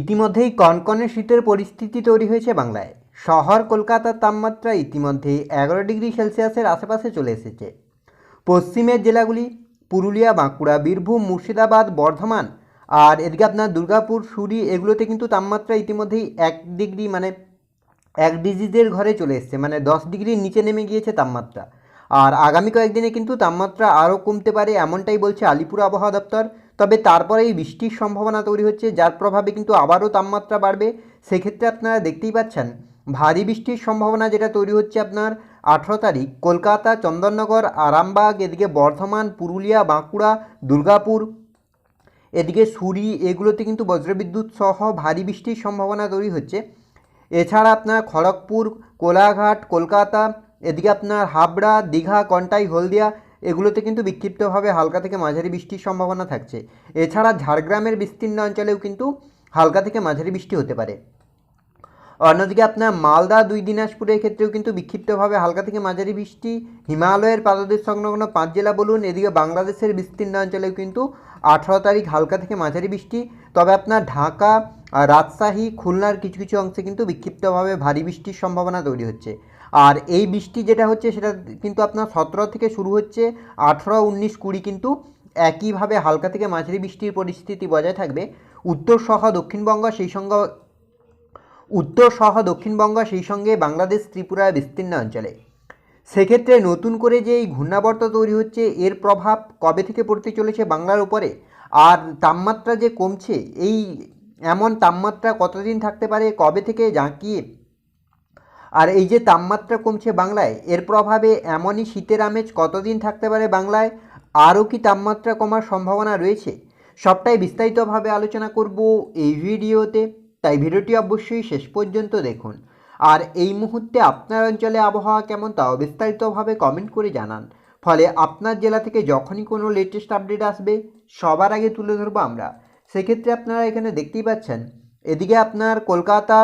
ইতিমধ্যেই কনকনে শীতের পরিস্থিতি তৈরি হয়েছে বাংলায়। শহর কলকাতার তাপমাত্রা ইতিমধ্যেই এগারো ডিগ্রি সেলসিয়াসের আশেপাশে চলে এসেছে। পশ্চিমের জেলাগুলি পুরুলিয়া, বাঁকুড়া, বীরভূম, মুর্শিদাবাদ, বর্ধমান আর এদিকে আপনার দুর্গাপুর, সুরি এগুলোতে কিন্তু তাপমাত্রা ইতিমধ্যেই এক ডিগ্রি মানে এক ডিজিটের ঘরে চলে এসছে মানে দশ ডিগ্রির নিচে নেমে গিয়েছে তাপমাত্রা। আর আগামী কয়েকদিনে কিন্তু তাপমাত্রা আরও কমতে পারে এমনটাই বলছে আলিপুর আবহাওয়া দপ্তর। তবে তারপরেই বৃষ্টির সম্ভাবনা তৈরি হচ্ছে, যার প্রভাবে কিন্তু আবারও তাপমাত্রা বাড়বে। সেক্ষেত্রে আপনারা দেখতেই পাচ্ছেন, ভারী বৃষ্টির সম্ভাবনা যেটা তৈরি হচ্ছে আপনার আঠেরো তারিখ, কলকাতা, চন্দননগর, আরামবাগ, এদিকে বর্ধমান, পুরুলিয়া, বাঁকুড়া, দুর্গাপুর, এদিকে সুরি, এগুলোতে কিন্তু বজ্রবিদ্যুৎ সহ ভারী বৃষ্টির সম্ভাবনা তৈরি হচ্ছে। এছাড়া আপনার খড়গপুর, কোলাঘাট, কলকাতা, এদিকে আপনার হাবড়া, দীঘা, কন্টাই, হলদিয়া এগুলোতে কিন্তু বিক্ষিপ্তভাবে হালকা থেকে মাঝারি বৃষ্টির সম্ভাবনা থাকছে। এছাড়া ঝাড়গ্রামের বিস্তীর্ণ অঞ্চলেও কিন্তু হালকা থেকে মাঝারি বৃষ্টি হতে পারে। অন্যদিকে আপনার মালদা, দুই দিনাজপুরের ক্ষেত্রেও কিন্তু বিক্ষিপ্তভাবে হালকা থেকে মাঝারি বৃষ্টি। হিমালয়ের পাদদেশ সংলগ্ন পাঁচ জেলা বলুন, এদিকে বাংলাদেশের বিস্তীর্ণ অঞ্চলেও কিন্তু আঠারো তারিখ হালকা থেকে মাঝারি বৃষ্টি। তবে আপনার ঢাকা, রাজশাহী, খুলনার কিছু কিছু অংশে কিন্তু বিক্ষিপ্তভাবে ভারী বৃষ্টির সম্ভাবনা তৈরি হচ্ছে। আর এই বৃষ্টি যেটা হচ্ছে সেটা কিন্তু আপনার সতেরো থেকে শুরু হচ্ছে, আঠেরো, উনিশ, কুড়ি কিন্তু একইভাবে হালকা থেকে মাঝারি বৃষ্টির পরিস্থিতি বজায় থাকবে। উত্তর সহ দক্ষিণবঙ্গ সেই সঙ্গে, উত্তর সহ দক্ষিণবঙ্গ সেই সঙ্গে বাংলাদেশ, ত্রিপুরা বিস্তীর্ণ অঞ্চলে। সেক্ষেত্রে নতুন করে যে এই ঘূর্ণাবর্ত তৈরি হচ্ছে, এর প্রভাব কবে থেকে পড়তে চলেছে বাংলার উপরে? আর তাপমাত্রা যে কমছে, এই এমন তাপমাত্রা কতদিন থাকতে পারে, কবে থেকে জাঁকিয়ে আর এই যে তাপমাত্রা কমছে বাংলায়, এর প্রভাবে এমনই শীতের আমেজ কতদিন থাকতে পারে বাংলায়? আরও কি তাপমাত্রা কমার সম্ভাবনা রয়েছে? সবটাই বিস্তারিতভাবে আলোচনা করব এই ভিডিওতে, তাই ভিডিওটি অবশ্যই শেষ পর্যন্ত দেখুন। আর এই মুহূর্তে আপনার অঞ্চলে আবহাওয়া কেমন তাও বিস্তারিতভাবে কমেন্ট করে জানান। ফলে আপনার জেলা থেকে যখনই কোনো লেটেস্ট আপডেট আসবে, সবার আগে তুলে ধরবো আমরা। সেক্ষেত্রে আপনারা এখানে দেখতেই পাচ্ছেন, এদিকে আপনার কলকাতা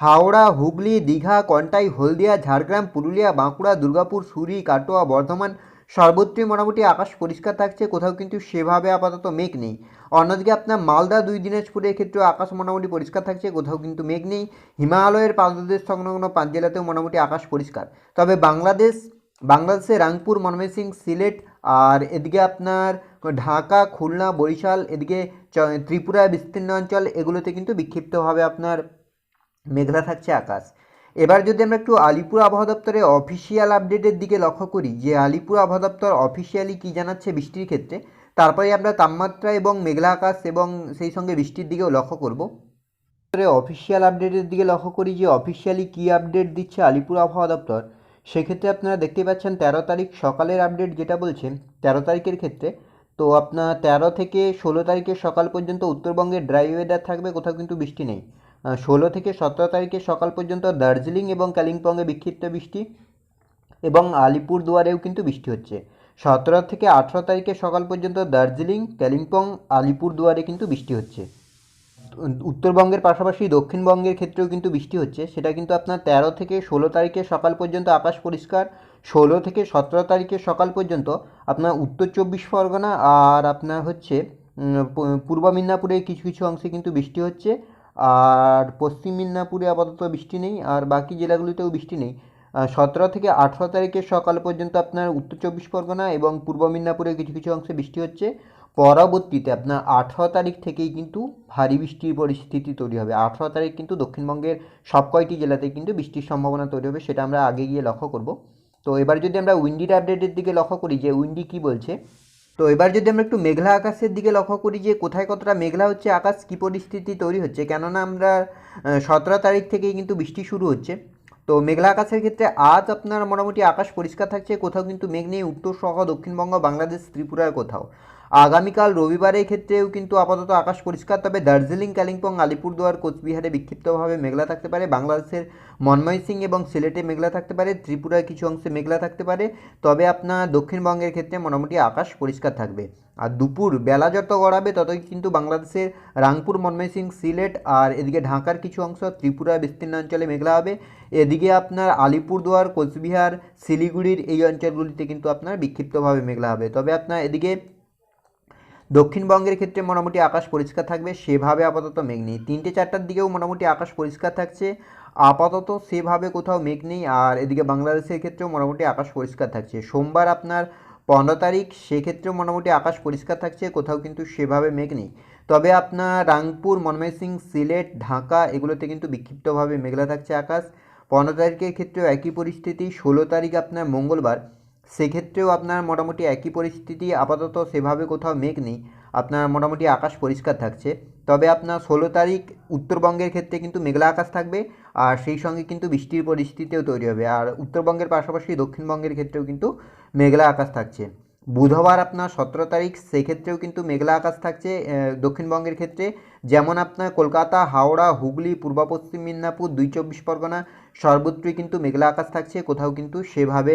হাওড়া, হুগলি, দীঘা, কন্টাই, হলদিয়া, ঝাড়গ্রাম, পুরুলিয়া, বাঁকুড়া, দুর্গাপুর, সুরি, কাটোয়া, বর্ধমান সর্বত্রই মোটামুটি আকাশ পরিষ্কার থাকছে, কোথাও কিন্তু সেভাবে আপাতত মেঘ নেই। অন্যদিকে আপনার মালদা, দুই দিনাজপুরের ক্ষেত্রে আকাশ মোটামুটি পরিষ্কার থাকছে, কোথাও কিন্তু মেঘ নেই। হিমালয়ের পাদদেশ সংলগ্ন পাঁচ জেলাতেও মোটামুটি আকাশ পরিষ্কার। তবে বাংলাদেশ বাংলাদেশে রাংপুর, ময়মনসিংহ, সিলেট আর এদিকে আপনার ঢাকা, খুলনা, বরিশাল, এদিকে ত্রিপুরা, বিস্তীর্ণ অঞ্চল, এগুলোতে কিন্তু বিক্ষিপ্তভাবে আপনার মেঘলা থাকছে আকাশ। এবার যদি আমরা একটু আলিপুর আবহাওয়া দপ্তরের অফিসিয়াল আপডেটের দিকে লক্ষ্য করি, যে আলিপুর আবহাওয়া দপ্তর অফিসিয়ালি কী জানাচ্ছে বৃষ্টির ক্ষেত্রে, তারপরে আমরা তাপমাত্রা এবং মেঘলা আকাশ এবং সেই সঙ্গে বৃষ্টির দিকেও লক্ষ্য করব। অফিসিয়াল আপডেটের দিকে লক্ষ্য করি যে অফিসিয়ালি কী আপডেট দিচ্ছে আলিপুর আবহাওয়া দপ্তর, সেক্ষেত্রে আপনারা দেখতে পাচ্ছেন তেরো তারিখ সকালের আপডেট যেটা বলছে তেরো তারিখের ক্ষেত্রে। তো আপনার তেরো থেকে ষোলো তারিখের সকাল পর্যন্ত উত্তরবঙ্গে ড্রাই ওয়েদার থাকবে, কোথাও কিন্তু বৃষ্টি নেই। ষোলো থেকে সতেরো তারিখের সকাল পর্যন্ত দার্জিলিং এবং কালিম্পংয়ে বিক্ষিপ্ত বৃষ্টি এবং আলিপুর দুয়ারেও কিন্তু বৃষ্টি হচ্ছে। সতেরো থেকে আঠেরো তারিখের সকাল পর্যন্ত দার্জিলিং, কালিম্পং আলিপুর দুয়ারে কিন্তু বৃষ্টি হচ্ছে। উত্তরবঙ্গের পাশাপাশি দক্ষিণবঙ্গের ক্ষেত্রেও কিন্তু বৃষ্টি হচ্ছে। সেটা কিন্তু আপনার তেরো থেকে ষোলো তারিখের সকাল পর্যন্ত আকাশ পরিষ্কার, ষোলো থেকে সতেরো তারিখের সকাল পর্যন্ত আপনার উত্তর চব্বিশ পরগনা আর আপনার হচ্ছে পূর্ব মিদনাপুরের কিছু কিছু অংশে কিন্তু বৃষ্টি হচ্ছে। আর পশ্চিম মিদনাপুরে আপাতত বৃষ্টি নেই, আর বাকি জেলাগুলিতেও বৃষ্টি নেই। সতেরো থেকে আঠেরো তারিখের সকাল পর্যন্ত আপনার উত্তর চব্বিশ পরগনা এবং পূর্ব মিদনাপুরের কিছু কিছু অংশে বৃষ্টি হচ্ছে। পরবর্তীতে আপনার আঠেরো তারিখ থেকেই কিন্তু ভারী বৃষ্টির পরিস্থিতি তৈরি হবে। আঠেরো তারিখ কিন্তু দক্ষিণবঙ্গের সব কয়টি জেলাতে কিন্তু বৃষ্টির সম্ভাবনা তৈরি হবে, সেটা আমরা আগে গিয়ে লক্ষ্য করব। তো এবার যদি আমরা উইন্ডির আপডেটের দিকে লক্ষ্য করি যে উইন্ডি কী বলছে তো এবার যদি আমরা একটু মেঘলা আকাশের দিকে লক্ষ্য করি যে কোথায় কতটা মেঘলা হচ্ছে, আকাশ কী পরিস্থিতি তৈরি হচ্ছে, কেননা আমরা সতেরো তারিখ থেকেই কিন্তু বৃষ্টি শুরু হচ্ছে। তো মেঘলা আকাশের ক্ষেত্রে আজ আপনার মোটামুটি আকাশ পরিষ্কার থাকছে, কোথাও কিন্তু মেঘ নেই, উত্তর সহ দক্ষিণবঙ্গ, বাংলাদেশ, ত্রিপুরার কোথাও। আগামীকাল রবিবারের ক্ষেত্রেও কিন্তু আপাতত আকাশ পরিষ্কার, তবে দার্জিলিং, কালিম্পং, আলিপুরদুয়ার, কোচবিহারে বিক্ষিপ্তভাবে মেঘলা থাকতে পারে, বাংলাদেশের মনময়সিং এবং সিলেটে মেঘলা থাকতে পারে ত্রিপুরার কিছু অংশে মেঘলা থাকতে পারে, তবে আপনার দক্ষিণবঙ্গের ক্ষেত্রে মোটামুটি আকাশ পরিষ্কার থাকবে। আর দুপুর বেলা যত গড়াবে, ততই কিন্তু বাংলাদেশের রাংপুর মনময়সিং সিলেট আর এদিকে ঢাকার কিছু অংশ ত্রিপুরা বিস্তীর্ণ অঞ্চলে মেঘলা হবে। এদিকে আপনার আলিপুরদুয়ার, কোচবিহার, শিলিগুড়ির এই অঞ্চলগুলিতে কিন্তু আপনার বিক্ষিপ্তভাবে মেঘলা হবে। তবে আপনার এদিকে দক্ষিণবঙ্গের ক্ষেত্রে মোটামুটি আকাশ পরিষ্কার থাকবে, সেভাবে আপাতত মেঘ নেই। তিনটে চারটার দিকেও মোটামুটি আকাশ পরিষ্কার থাকছে। আপাতত সেভাবে কোথাও মেঘ নেই, আর এদিকে বাংলাদেশের ক্ষেত্রেও মোটামুটি আকাশ পরিষ্কার থাকছে। সোমবার আপনার পনেরো তারিখ, সেক্ষেত্রেও মোটামুটি আকাশ পরিষ্কার থাকছে, কোথাও কিন্তু সেভাবে মেঘ নেই। তবে আপনার রাংপুর ময়মনসিং সিলেট, ঢাকা, এগুলোতে কিন্তু বিক্ষিপ্তভাবে মেঘলা থাকছে আকাশ। পনেরো তারিখের ক্ষেত্রেও একই পরিস্থিতি। ষোলো তারিখ আপনার মঙ্গলবার। সেক্ষেত্রেও আপনার মোটামুটি একই পরিস্থিতি আপাতত সেভাবে কোথাও মেঘ নেই। আপনার মোটামুটি আকাশ পরিষ্কার থাকছে। তবে আপনার ষোলো তারিখ উত্তরবঙ্গের ক্ষেত্রে কিন্তু মেঘলা আকাশ থাকবে আর সেই সঙ্গে কিন্তু বৃষ্টির পরিস্থিতিও তৈরি হবে। আর উত্তরবঙ্গের পাশাপাশি দক্ষিণবঙ্গের ক্ষেত্রেও কিন্তু মেঘলা আকাশ থাকছে। বুধবার আপনার সতেরো তারিখ সেক্ষেত্রেও কিন্তু মেঘলা আকাশ থাকছে দক্ষিণবঙ্গের ক্ষেত্রে। যেমন আপনার কলকাতা, হাওড়া, হুগলি, পূর্ব পশ্চিম মিদনাপুর, দুই চব্বিশ পরগনা, সর্বত্রই কিন্তু মেঘলা আকাশ থাকছে। কোথাও কিন্তু সেভাবে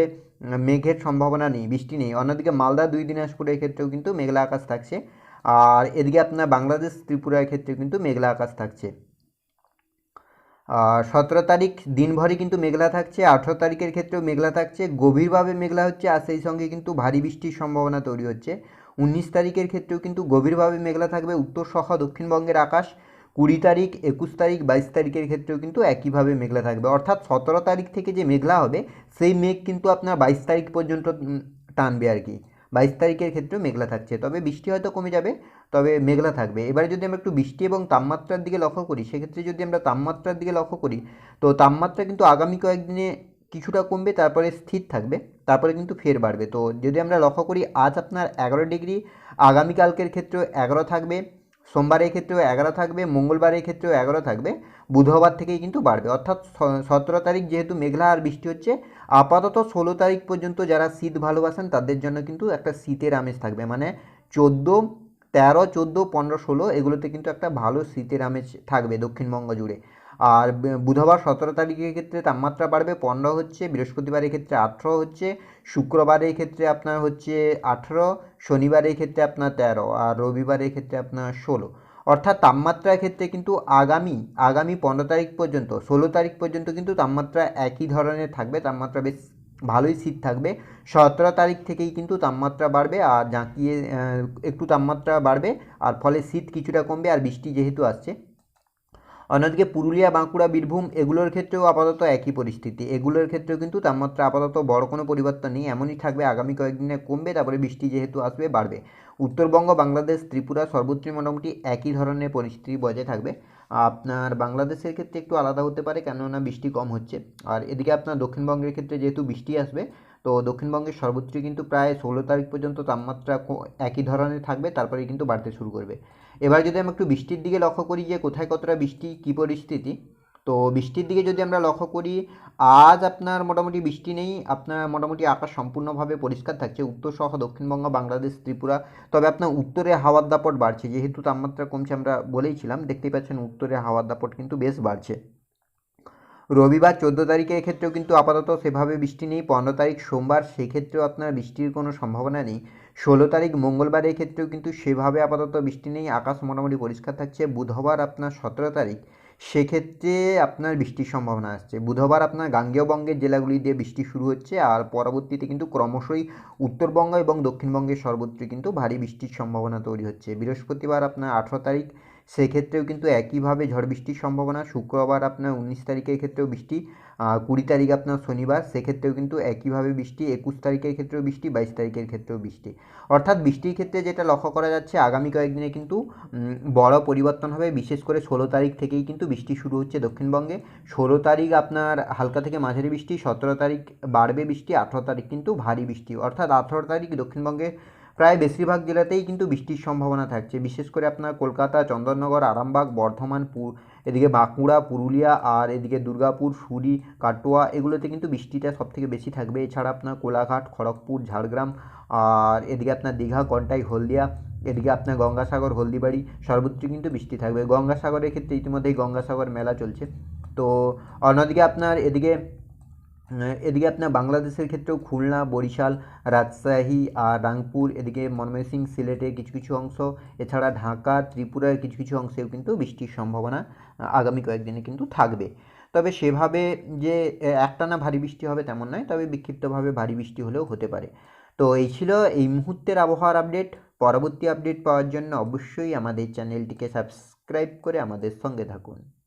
মেঘের সম্ভাবনা নেই, বৃষ্টি নেই। অন্যদিকে মালদা দুই দিনাজপুরের ক্ষেত্রেও কিন্তু মেঘলা আকাশ থাকছে। আর এদিকে আপনার বাংলাদেশ ত্রিপুরার ক্ষেত্রে কিন্তু মেঘলা আকাশ থাকছে। সতেরো তারিখ দিনভরই কিন্তু মেঘলা থাকছে, আঠেরো তারিখের ক্ষেত্রেও মেঘলা থাকছে। গভীরভাবে মেঘলা হচ্ছে আর সেই সঙ্গে কিন্তু ভারী বৃষ্টির সম্ভাবনা তৈরি হচ্ছে। উনিশ তারিখের ক্ষেত্রেও কিন্তু গভীরভাবে মেঘলা থাকবে উত্তর সহ দক্ষিণবঙ্গের আকাশ। কুড়ি তারিখ, একুশ তারিখ, বাইশ তারিখের ক্ষেত্রেও কিন্তু একইভাবে মেঘলা থাকবে। অর্থাৎ সতেরো তারিখ থেকে যে মেঘলা হবে, সেই মেঘ কিন্তু আপনার বাইশ তারিখ পর্যন্ত টানবে আর কি। বাইশ তারিখের ক্ষেত্রেও মেঘলা থাকছে। তবে বৃষ্টি হয়তো কমে যাবে, তবে মেঘলা থাকবে। এবারে যদি আমরা একটু বৃষ্টি এবং তাপমাত্রার দিকে লক্ষ্য করি, সেক্ষেত্রে যদি আমরা তাপমাত্রার দিকে লক্ষ্য করি, তো তাপমাত্রা কিন্তু আগামী কয়েকদিনে কিছুটা কমবে, তারপরে স্থির থাকবে, তারপরে কিন্তু ফের বাড়বে। তো যদি আমরা লক্ষ্য করি, আজ আপনার এগারো ডিগ্রি, আগামীকালকের ক্ষেত্রেও এগারো থাকবে। সোমবারের ক্ষেত্রেও এগারো থাকবে, মঙ্গলবারের ক্ষেত্রেও এগারো থাকবে, বুধবার থেকেই কিন্তু বাড়বে। অর্থাৎ সতেরো তারিখ যেহেতু মেঘলা আর বৃষ্টি হচ্ছে, আপাতত ষোলো তারিখ পর্যন্ত যারা শীত ভালোবাসেন তাদের জন্য কিন্তু একটা শীতের আমেজ থাকবে। মানে চোদ্দ, তেরো, চোদ্দ, পনেরো, ষোলো এগুলোতে কিন্তু একটা ভালো শীতের আমেজ থাকবে দক্ষিণবঙ্গ জুড়ে। আর বুধবার সতেরো তারিখের ক্ষেত্রে তাপমাত্রা বাড়বে, পনেরো হচ্ছে, বৃহস্পতিবারের ক্ষেত্রে আঠেরো হচ্ছে, শুক্রবারের ক্ষেত্রে আপনার হচ্ছে আঠেরো, শনিবারের ক্ষেত্রে আপনার তেরো আর রবিবারের ক্ষেত্রে আপনার ষোলো। অর্থাৎ তাপমাত্রার ক্ষেত্রে কিন্তু আগামী আগামী পনেরো তারিখ পর্যন্ত, ষোলো তারিখ পর্যন্ত কিন্তু তাপমাত্রা একই ধরনের থাকবে, তাপমাত্রা বেশ ভালোই শীত থাকবে। সতেরো তারিখ থেকেই কিন্তু তাপমাত্রা বাড়বে আর জাঁকিয়ে একটু তাপমাত্রা বাড়বে, আর ফলে শীত কিছুটা কমবে আর বৃষ্টি যেহেতু আসছে। অন্যদিকে পুরুলিয়া, বাঁকুড়া, বীরভূম এগুলোর ক্ষেত্রেও আপাতত একই পরিস্থিতি। এগুলোর ক্ষেত্রেও কিন্তু তাপমাত্রা আপাতত বড় কোনো পরিবর্তন নেই, এমনই থাকবে আগামী কয়েকদিনে কমবে, তারপরে বৃষ্টি যেহেতু আসবে, বাড়বে। উত্তরবঙ্গ, বাংলাদেশ, ত্রিপুরা সর্বত্রই মোটামুটি একই ধরনের পরিস্থিতি বজায় থাকবে। আপনার বাংলাদেশের ক্ষেত্রে একটু আলাদা হতে পারে, কেননা বৃষ্টি কম হচ্ছে। আর এদিকে আপনার দক্ষিণবঙ্গের ক্ষেত্রে যেহেতু বৃষ্টি আসবে, তো দক্ষিণবঙ্গের সর্বত্রই কিন্তু প্রায় ষোলো তারিখ পর্যন্ত তাপমাত্রা একই ধরনের থাকবে তারপরে কিন্তু বাড়তে শুরু করবে। এবার যদি আমরা একটু বৃষ্টির দিকে লক্ষ্য করি যে কোথায় কতটা বৃষ্টি, কী পরিস্থিতি, তো বৃষ্টির দিকে যদি আমরা লক্ষ্য করি, আজ আপনার মোটামুটি বৃষ্টি নেই, আপনার মোটামুটি আকাশ সম্পূর্ণভাবে পরিষ্কার থাকছে, উত্তর সহ দক্ষিণবঙ্গ, বাংলাদেশ, ত্রিপুরা, তবে আপনার উত্তরে হাওয়ার দাপট বাড়ছে, যেহেতু তাপমাত্রা কমছে আমরা বলেইছিলাম, দেখতেই পাচ্ছেন উত্তরে হাওয়ার দাপট কিন্তু বেশ বাড়ছে। রবিবার চোদ্দ তারিখের ক্ষেত্রেও কিন্তু আপাতত সেভাবে বৃষ্টি নেই, পনেরো তারিখ সোমবার, সেক্ষেত্রেও আপনার বৃষ্টির কোনো সম্ভাবনা নেই। ষোলো তারিখ মঙ্গলবারের ক্ষেত্রেও কিন্তু সেভাবে আপাতত বৃষ্টি নেই, আকাশ মোটামুটি পরিষ্কার থাকছে। বুধবার আপনার সতেরো তারিখ, সেক্ষেত্রে আপনার বৃষ্টির সম্ভাবনা আসছে। বুধবার আপনার গাঙ্গেয় বঙ্গের জেলাগুলি দিয়ে বৃষ্টি শুরু হচ্ছে আর পরবর্তীতে কিন্তু ক্রমশই উত্তরবঙ্গ এবং দক্ষিণবঙ্গের সর্বত্রই কিন্তু ভারী বৃষ্টির সম্ভাবনা তৈরি হচ্ছে। বৃহস্পতিবার আপনার আঠেরো তারিখ সেক্ষেত্রেও কিন্তু একইভাবে ঝড় বৃষ্টির সম্ভাবনা, শুক্রবার আপনার উনিশ তারিখের ক্ষেত্রেও বৃষ্টি কুড়ি তারিখ আপনার শনিবার, সেক্ষেত্রেও কিন্তু একইভাবে বৃষ্টি, একুশ তারিখের ক্ষেত্রেও বৃষ্টি, বাইশ তারিখের ক্ষেত্রেও বৃষ্টি। অর্থাৎ বৃষ্টির ক্ষেত্রে যেটা লক্ষ্য করা যাচ্ছে, আগামী কয়েকদিনে কিন্তু বড় পরিবর্তন হবে, বিশেষ করে ষোলো তারিখ থেকেই কিন্তু বৃষ্টি শুরু হচ্ছে দক্ষিণবঙ্গে। ষোলো তারিখ আপনার হালকা থেকে মাঝারি বৃষ্টি, সতেরো তারিখ বাড়বে বৃষ্টি, আঠেরো তারিখ কিন্তু ভারী বৃষ্টি। অর্থাৎ আঠেরো তারিখ দক্ষিণবঙ্গে প্রায় বেশিরভাগ জেলাতেই কিন্তু বৃষ্টির সম্ভাবনা থাকছে। বিশেষ করে আপনার কলকাতা, চন্দননগর, আরামবাগ, বর্ধমান এদিকে বাঁকুড়া, পুরুলিয়া আর এদিকে দুর্গাপুর, সুরি, কাটোয়া এগুলোতে কিন্তু বৃষ্টিটা সবথেকে বেশি থাকবে। এছাড়া আপনার কোলাঘাট, খড়গপুর, ঝাড়গ্রাম আর এদিকে আপনার দীঘা, কন্টাই, হলদিয়া, এদিকে আপনার গঙ্গাসাগর, হলদিবাড়ি সর্বত্র কিন্তু বৃষ্টি থাকবে। গঙ্গাসাগরের ক্ষেত্রে ইতিমধ্যেই গঙ্গাসাগর মেলা চলছে। তো অন্যদিকে আপনার এদিকে এদিকে আপনার বাংলাদেশের ক্ষেত্রেও খুলনা, বরিশাল, রাজশাহী আর রাংপুর, এদিকে ময়মনসিংহ সিলেটে কিছু কিছু অংশ, এছাড়া ঢাকা, ত্রিপুরার কিছু কিছু অংশেও কিন্তু বৃষ্টির সম্ভাবনা আগামী কয়েকদিনে কিন্তু থাকবে। তবে সেভাবে যে একটানা ভারী বৃষ্টি হবে তেমন নয়, তবে বিক্ষিপ্তভাবে ভারী বৃষ্টি হলেও হতে পারে। তো এই ছিল এই মুহূর্তের আবহাওয়ার আপডেট। পরবর্তী আপডেট পাওয়ার জন্য অবশ্যই আমাদের চ্যানেলটিকে সাবস্ক্রাইব করে আমাদের সঙ্গে থাকুন।